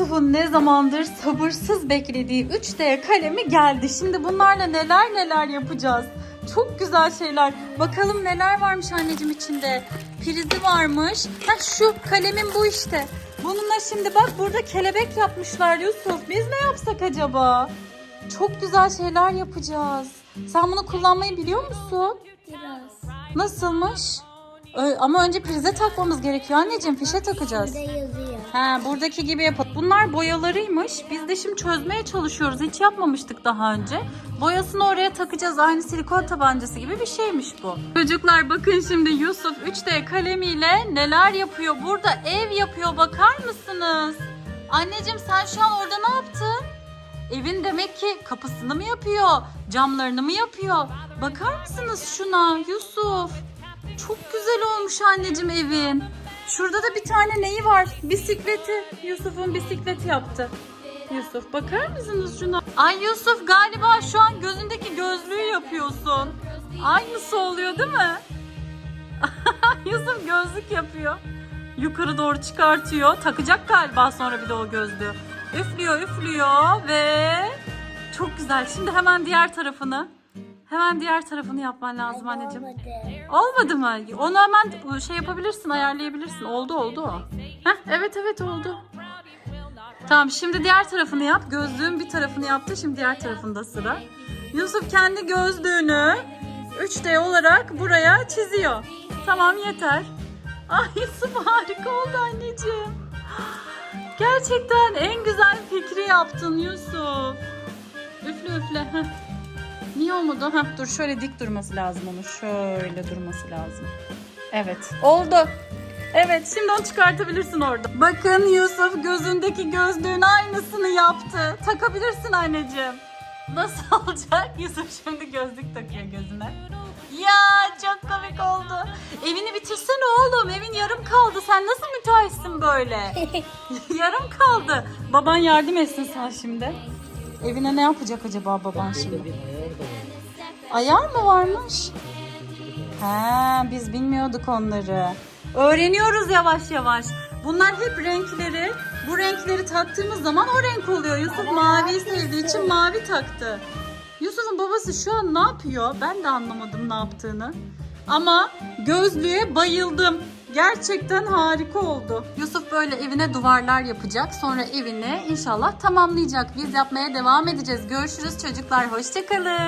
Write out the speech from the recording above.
Yusuf'un ne zamandır sabırsız beklediği 3D kalemi geldi. Şimdi bunlarla neler neler yapacağız. Çok güzel şeyler. Bakalım neler varmış anneciğim içinde. Prizi varmış. Ha şu kalemim bu işte. Bununla şimdi bak burada kelebek yapmışlar Yusuf. Biz ne yapsak acaba? Çok güzel şeyler yapacağız. Sen bunu kullanmayı biliyor musun? Biraz. Nasılmış? Ama önce prize takmamız gerekiyor anneciğim. Fişe takacağız. Burada yazıyor. Ha, buradaki gibi yapalım. Bunlar boyalarıymış. Biz de şimdi çözmeye çalışıyoruz. Hiç yapmamıştık daha önce. Boyasını oraya takacağız. Aynı silikon tabancası gibi bir şeymiş bu. Çocuklar bakın şimdi Yusuf 3D kalemiyle neler yapıyor. Burada ev yapıyor. Bakar mısınız? Anneciğim sen şu an orada ne yaptın? Evin demek ki kapısını mı yapıyor? Camlarını mı yapıyor? Bakar mısınız şuna Yusuf? Çok güzel olmuş anneciğim evin. Şurada da bir tane neyi var? Bisikleti. Yusuf'un bisikleti yaptı. Yusuf bakar mısınız şuna? Ay Yusuf galiba şu an gözündeki gözlüğü yapıyorsun. Aynısı oluyor değil mi? Yusuf gözlük yapıyor. Yukarı doğru çıkartıyor. Takacak galiba sonra bir de o gözlüğü. Üflüyor üflüyor ve çok güzel. Şimdi hemen diğer tarafını hemen diğer tarafını yapman lazım anneciğim. Olmadı. Mı? Onu hemen şey yapabilirsin, ayarlayabilirsin. Oldu oldu o. Heh, evet evet oldu. Tamam şimdi diğer tarafını yap. Gözlüğün bir tarafını yaptı. Şimdi diğer tarafında sıra. Yusuf kendi gözlüğünü 3D olarak buraya çiziyor. Tamam yeter. Ay Yusuf harika oldu anneciğim. Gerçekten en güzel fikri yaptın Yusuf. Üfle üfle. Niye olmadı? Heh, dur şöyle dik durması lazım onu. Şöyle durması lazım. Evet. Oldu. Evet şimdi onu çıkartabilirsin orada. Bakın Yusuf gözündeki gözlüğün aynısını yaptı. Takabilirsin anneciğim. Nasıl olacak? Yusuf şimdi gözlük takıyor gözüne. Ya çok komik oldu. Evini bitirsene oğlum. Evin yarım kaldı. Sen nasıl müteahhitsin böyle? yarım kaldı. Baban yardım etsin sana şimdi. Evine ne yapacak acaba baban şimdi? Ayar mı varmış? Ha, biz bilmiyorduk onları. Öğreniyoruz yavaş yavaş. Bunlar hep renkleri. Bu renkleri taktığımız zaman o renk oluyor. Yusuf maviyi sevdiği için mavi taktı. Yusuf'un babası şu an ne yapıyor? Ben de anlamadım ne yaptığını. Ama gözlüğe bayıldım. Gerçekten harika oldu. Yusuf böyle evine duvarlar yapacak. Sonra evini inşallah tamamlayacak. Biz yapmaya devam edeceğiz. Görüşürüz çocuklar. Hoşçakalın.